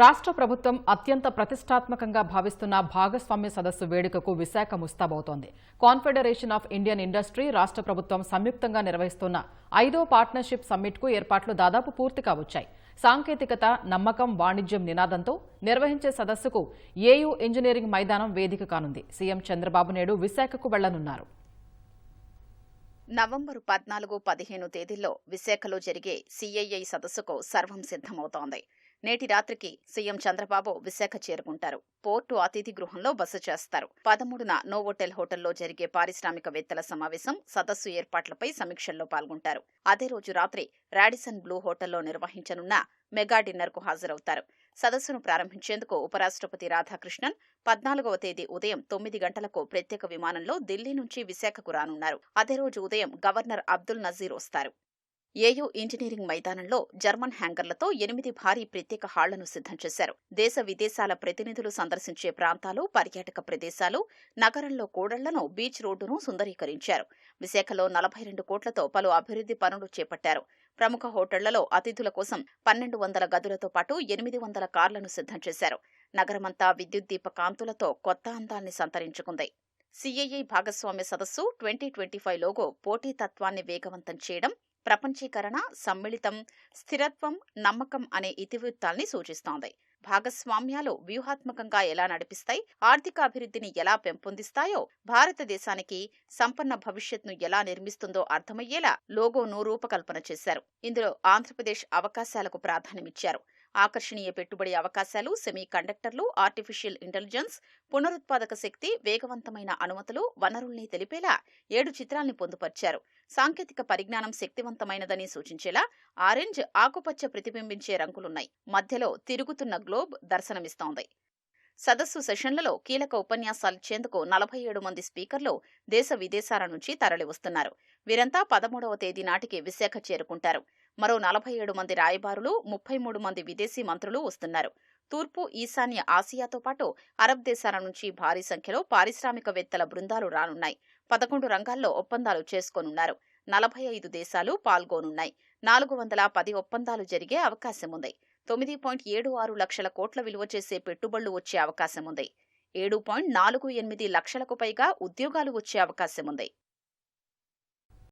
రాష్ట్ర ప్రభుత్వం అత్యంత ప్రతిష్టాత్మకంగా భావిస్తున్న భాగస్వామ్య సదస్సు వేడుకకు విశాఖ ముస్తాబవుతోంది. కాన్ఫెడరేషన్ ఆఫ్ ఇండియన్ ఇండస్ట్రీ రాష్ట్ర ప్రభుత్వం సంయుక్తంగా నిర్వహిస్తున్న ఐదో పార్ట్నర్షిప్ సమ్మిట్కు ఏర్పాట్లు దాదాపు పూర్తిగా వచ్చాయి. సాంకేతికత నమ్మకం వాణిజ్యం నినాదంతో నిర్వహించే సదస్సుకు ఏయూ ఇంజనీరింగ్ మైదానం వేదిక కానుంది. సీఎం చంద్రబాబు నాయుడు విశాఖకు వెళ్ళనున్నారు. నవంబరు పద్నాలుగు పదిహేను తేదీల్లో విశాఖలో జరిగే సీఐఐ సదస్సుకు సర్వం సిద్ధమవుతోంది. నేటి రాత్రికి సీఎం చంద్రబాబు విశాఖ చేరుకుంటారు. పోర్టు అతిథి గృహంలో బస చేస్తారు. పదమూడున నోవోటెల్ హోటల్లో జరిగే పారిశ్రామికవేత్తల సమావేశం సదస్సు ఏర్పాట్లపై సమీక్షల్లో పాల్గొంటారు. అదే రోజు రాత్రి రాడిసన్ బ్లూ హోటల్లో నిర్వహించనున్న మెగా డిన్నర్కు హాజరవుతారు. సదస్సును ప్రారంభించేందుకు ఉపరాష్ట్రపతి రాధాకృష్ణన్ పద్నాలుగవ తేదీ ఉదయం తొమ్మిది గంటలకు ప్రత్యేక విమానంలో ఢిల్లీ నుంచి విశాఖకు రానున్నారు. అదే రోజు ఉదయం గవర్నర్ అబ్దుల్ నజీర్ వస్తారు. ఏయూ ఇంజనీరింగ్ మైదానంలో జర్మన్ హ్యాంగర్లతో ఎనిమిది భారీ ప్రత్యేక హాళ్ళను సిద్ధం చేశారు. దేశ విదేశాల ప్రతినిధులు సందర్శించే ప్రాంతాలు పర్యాటక ప్రదేశాలు నగరంలో కూడళ్ళను బీచ్ రోడ్డును సుందరీకరించారు. విశాఖలో నలభై రెండు కోట్లతో పలు అభివృద్ధి పనులు చేపట్టారు. ప్రముఖ హోటళ్ళలో అతిథుల కోసం పన్నెండు వందల గదులతో పాటు ఎనిమిది వందల కార్లను సిద్ధం చేశారు. నగరమంతా విద్యుత్ దీప కాంతులతో కొత్త అందాన్ని సంతరించుకుంది. సిఐఐ భాగస్వామ్య సదస్సు ట్వంటీ ట్వంటీ ఫైవ్ లోగో పోటీతత్వాన్ని వేగవంతం చేయడం ప్రపంచీకరణ సమ్మిళితం స్థిరత్వం నమ్మకం అనే ఇతివృత్తాల్ని సూచిస్తోంది. భాగస్వామ్యాలు వ్యూహాత్మకంగా ఎలా నడిపిస్తాయి ఆర్థిక అభివృద్ధిని ఎలా పెంపొందిస్తాయో భారతదేశానికి సంపన్న భవిష్యత్ను ఎలా నిర్మిస్తుందో అర్థమయ్యేలా లోగోను రూపకల్పన చేశారు. ఇందులో ఆంధ్రప్రదేశ్ అవకాశాలకు ప్రాధాన్యమిచ్చారు. ఆకర్షణీయ పెట్టుబడి అవకాశాలు సెమీ కండక్టర్లు ఆర్టిఫిషియల్ ఇంటెలిజెన్స్ పునరుత్పాదక శక్తి వేగవంతమైన అనుమతులు వనరుల్ని తెలిపేలా ఏడు చిత్రాల్ని పొందుపర్చారు. సాంకేతిక పరిజ్ఞానం శక్తివంతమైనదని సూచించేలా ఆరెంజ్ ఆకుపచ్చ ప్రతిబింబించే రంగులున్నాయి. మధ్యలో తిరుగుతున్న గ్లోబ్ దర్శనమిస్తోంది. సదస్సు సెషన్లలో కీలక ఉపన్యాసాలిచ్చేందుకు నలభై ఏడు మంది స్పీకర్లు దేశ విదేశాల నుంచి తరలివస్తున్నారు. వీరంతా పదమూడవ తేదీ నాటికి విశాఖ చేరుకుంటారు. మరో నలభై ఏడు మంది రాయబారులు ముప్పై మూడు మంది విదేశీ మంత్రులు వస్తున్నారు. తూర్పు ఈశాన్య ఆసియాతో పాటు అరబ్ దేశాల నుంచి భారీ సంఖ్యలో పారిశ్రామికవేత్తల బృందాలు రానున్నాయి. పదకొండు రంగాల్లో ఒప్పందాలు చేసుకోనున్నారు. నలభై ఐదు దేశాలు పాల్గొనున్నాయి. నాలుగు వందల పది ఒప్పందాలు జరిగే అవకాశం ఉంది తొమ్మిది పాయింట్ ఏడు ఆరు లక్షల కోట్ల విలువ చేసే పెట్టుబడులు వచ్చే అవకాశం ఉంది ఏడు పాయింట్ నాలుగు ఎనిమిది లక్షలకు పైగా ఉద్యోగాలు వచ్చే అవకాశం ఉంది